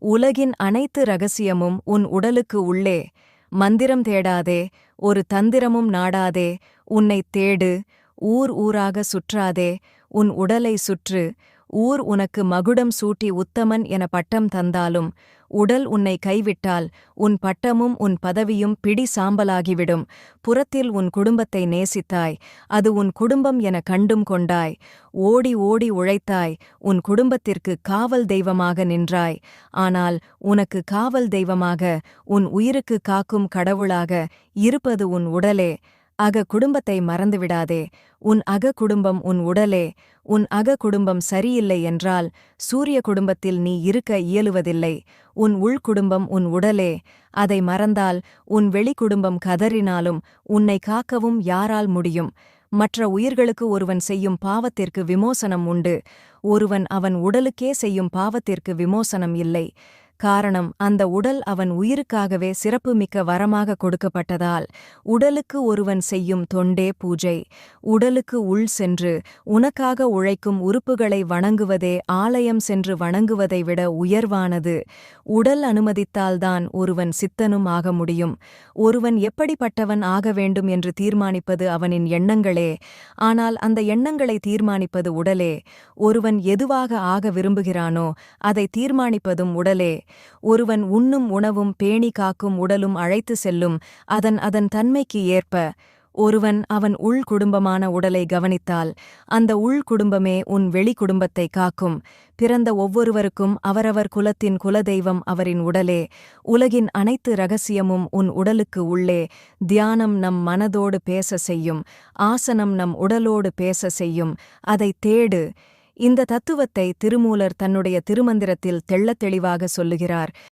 உலகின் அனைத்து ரகசியமும் உன் உடலுக்கு உள்ளே. மந்திரம் தேடாதே ஒரு தந்திரமும் நாடாதே உன்னைத் தேடு ஊர் ஊராக சுற்றாதே உன் உடலை சுற்று ஊர் உனக்கு மகுடம் சூட்டி உத்தமன் என பட்டம் தந்தாலும் உடல் உன்னை கைவிட்டால் உன் பட்டமும் உன் பதவியும் பிடி சாம்பலாகிவிடும். புறத்தில் உன் குடும்பத்தை நேசித்தாய் அது உன் குடும்பம் என கண்டும் கொண்டாய். ஓடி ஓடி உழைத்தாய் உன் குடும்பத்திற்கு காவல் தெய்வமாக நின்றாய். ஆனால் உனக்கு காவல் தெய்வமாக உன் உயிருக்கு காக்கும் கடவுளாக இருப்பது உன் உடலே. அக குடும்பத்தை மறந்துவிடாதே. உன் அக குடும்பம் உன் உடலே. உன் அக குடும்பம் சரியில்லை என்றால் சூரிய குடும்பத்தில் நீ இருக்க இயலுவதில்லை. உன் உள் குடும்பம் உன் உடலே. அதை மறந்தால் உன் வெளி குடும்பம் கதறினாலும் உன்னை காக்கவும் யாரால் முடியும்? மற்ற உயிர்களுக்கு ஒருவன் செய்யும் பாவத்திற்கு விமோசனம் உண்டு. ஒருவன் அவன் உடலுக்கே செய்யும் பாவத்திற்கு விமோசனம் இல்லை. காரணம் அந்த உடல் அவன் உயிருக்காகவே சிறப்புமிக்க வரமாக கொடுக்கப்பட்டதால் உடலுக்கு ஒருவன் செய்யும் தொண்டே பூஜை. உடலுக்கு உள் சென்று உனக்காக உழைக்கும் உறுப்புகளை வணங்குவதே ஆலயம் சென்று வணங்குவதை விட உயர்வானது. உடல் அனுமதித்தால்தான் ஒருவன் சித்தனும் ஆக முடியும். ஒருவன் எப்படிப்பட்டவன் ஆக வேண்டும் என்று தீர்மானிப்பது அவனின் எண்ணங்களே. ஆனால் அந்த எண்ணங்களை தீர்மானிப்பது உடலே. ஒருவன் எதுவாக ஆக விரும்புகிறானோ அதை தீர்மானிப்பதும் உடலே. ஒருவன் உண்ணும் உணவும் பேணி காக்கும் உடலும் அழைத்து செல்லும் அதன் அதன் தன்மைக்கு ஏற்ப. ஒருவன் அவன் உள் குடும்பமான உடலை கவனித்தால் அந்த உள் குடும்பமே உன் வெளி குடும்பத்தை காக்கும். பிறந்த ஒவ்வொருவருக்கும் அவரவர் குலத்தின் குலதெய்வம் அவரின் உடலே. உலகின் அனைத்து ரகசியமும் உன் உடலுக்கு உள்ளே. தியானம் நம் மனதோடு பேச செய்யும். ஆசனம் நம் உடலோடு பேச செய்யும். அதைத் தேடு. இந்த தத்துவத்தை திருமூலர் தன்னுடைய திருமந்திரத்தில் தெள்ளத் தெளிவாக சொல்லுகிறார்.